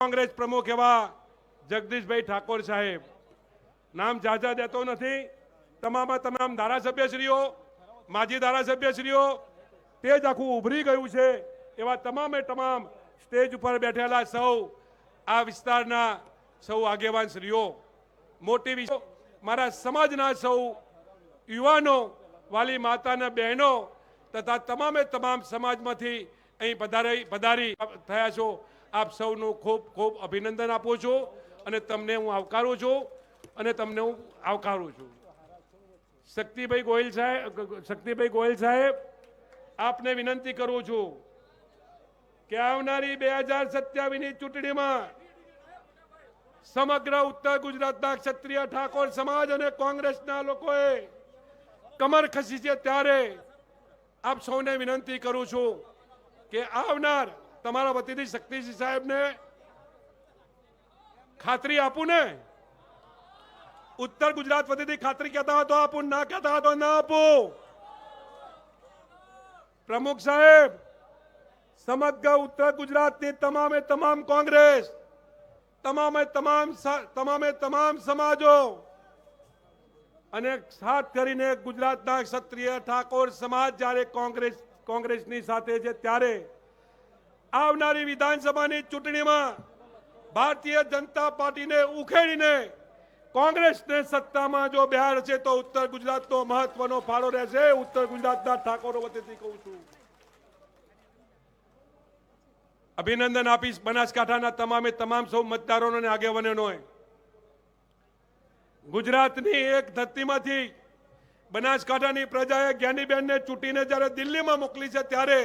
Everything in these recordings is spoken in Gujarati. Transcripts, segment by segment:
કોંગ્રેસ પ્રમુખ એવા જગદીશભાઈ ઠાકોર સાહેબ. નામ જાજા દેતો નથી. તમામ તમામ ધારાસભ્યશ્રીઓ, માજી ધારાસભ્યશ્રીઓ, તે જ આખું ઉભરી ગયું છે એવા તમામે તમામ સ્ટેજ ઉપર બેઠેલા સૌ, આ વિસ્તારના સૌ આગેવાન શ્રીઓ. મોટી મારા સમાજના સૌ યુવાનો, વાલી માતાના બહેનો તથા તમામે તમામ સમાજમાંથી અહીં પધારી પધારી થયા છો. આપ સૌનું ખૂબ ખૂબ અભિનંદન આપું છું અને તમને હું આવકારું છું અને તમને હું આવકારું છું. શક્તિભાઈ ગોયલ સાહેબ શક્તિભાઈ ગોયલ સાહેબ, આપને વિનંતી કરું છું કે આવનારી બે હજાર સત્યાવીસની ચૂંટણીમાં સમગ્ર ઉત્તર ગુજરાતના ક્ષત્રિય ઠાકોર સમાજ અને કોંગ્રેસના લોકોએ કમર ખસી છે ત્યારે આપ સૌને વિનંતી કરું છું કે આવનાર તમારા વતીથી શક્તિસિંહ સાહેબને ખાતરી આપું ને? ઉત્તર ગુજરાત વતીથી ખાતરી કહેતા હોય આપું, ના કહેતા હોય ના આપું. પ્રમુખ સાહેબ, સમગ્ર ઉત્તર ગુજરાતની તમામે તમામ કોંગ્રેસ, તમામે તમામ તમામે તમામ સમાજો અને ખાસ કરીને ગુજરાતના ક્ષત્રિય ઠાકોર સમાજ જ્યારે કોંગ્રેસ, કોંગ્રેસની સાથે છે ત્યારે આવનારી વિધાનસભાની ચૂંટણીમાં ભારતીય જનતા પાર્ટીને ઉખેડીને કોંગ્રેસને સત્તામાં જો બિહાર છે તો ઉત્તર ગુજરાતનો મહત્વનો ફાળો રહેશે. ઉત્તર ગુજરાતના ઠાકોરો વતીથી કહું છું. અભિનંદન આપીશ બનાસકાંઠાના તમામે તમામ સૌ મતદારોને અને આગેવાનોને. ગુજરાતની એક ધરતીમાંથી બનાસકાંઠાની પ્રજાએ જ્ઞાનીબેનને ચૂંટીને જ્યારે દિલ્હીમાં મોકલી છે ત્યારે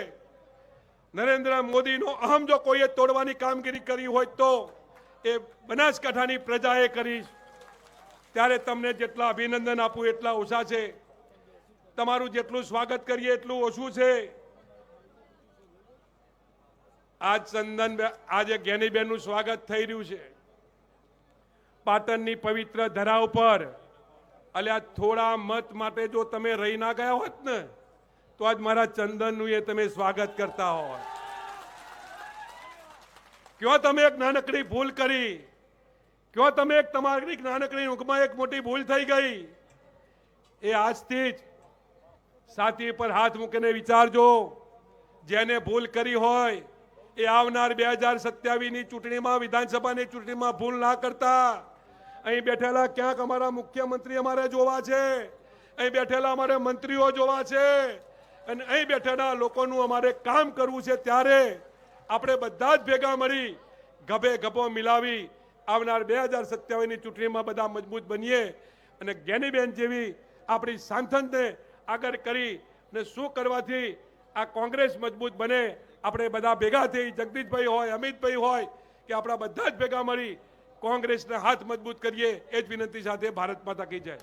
નરેન્દ્ર મોદીનો અહમ જો કોઈએ તોડવાની કામગીરી કરી હોય તો એ બનાસકાંઠાની પ્રજાએ કરી. ત્યારે તમને જેટલા અભિનંદન આપું, એટલા ઓછા છે. તમારું જેટલું સ્વાગત કરીએ, એટલું ઓછું છે. આજ ચંદન આજે જ્ઞાનીબેનનું સ્વાગત થઈ રહ્યું છે. પાટણની પવિત્ર ધરા ઉપર. અલ્યા થોડા મત માટે જો તમે રહી ના ગયા હોત ને તો આજ મારા ચંદનનું એ તમે સ્વાગત કરતા હોય. કયો તમે એક નાનકડી ભૂલ કરી? કયો તમે એક તમારી નાનકડી ઊંઘમાં એક મોટી ભૂલ થઈ ગઈ? એ આજથી જ સાથી પર હાથ મૂકીને વિચારજો, જેને ભૂલ કરી હોય, એ આવનાર બે હજાર સત્યાવીસની ચૂંટણીમાં, વિધાનસભાની ચૂંટણીમાં ભૂલ ના કરતા. અહીં બેઠેલા ક્યાંક અમારા મુખ્યમંત્રી અમારે જોવા છે. અહીં બેઠેલા અમારે મંત્રીઓ જોવા છે. અને અહીં બેઠેલા લોકોનું અમારે કામ કરવું છે ત્યારે આપણે બધા જ ભેગા મળી ગભે ગભો મિલાવી આવનાર બે હજાર સત્યાવીસની ચૂંટણીમાં બધા મજબૂત બનીએ અને જ્ઞાનીબેન જેવી આપણી સાંથનને આગળ કરી ને શું કરવાથી આ કોંગ્રેસ મજબૂત બને, આપણે બધા ભેગા થઈ, જગદીશભાઈ હોય, અમિતભાઈ હોય, કે આપણા બધા જ ભેગા મળી કોંગ્રેસને હાથ મજબૂત કરીએ, એ જ વિનંતી સાથે ભારત માતા કી જય.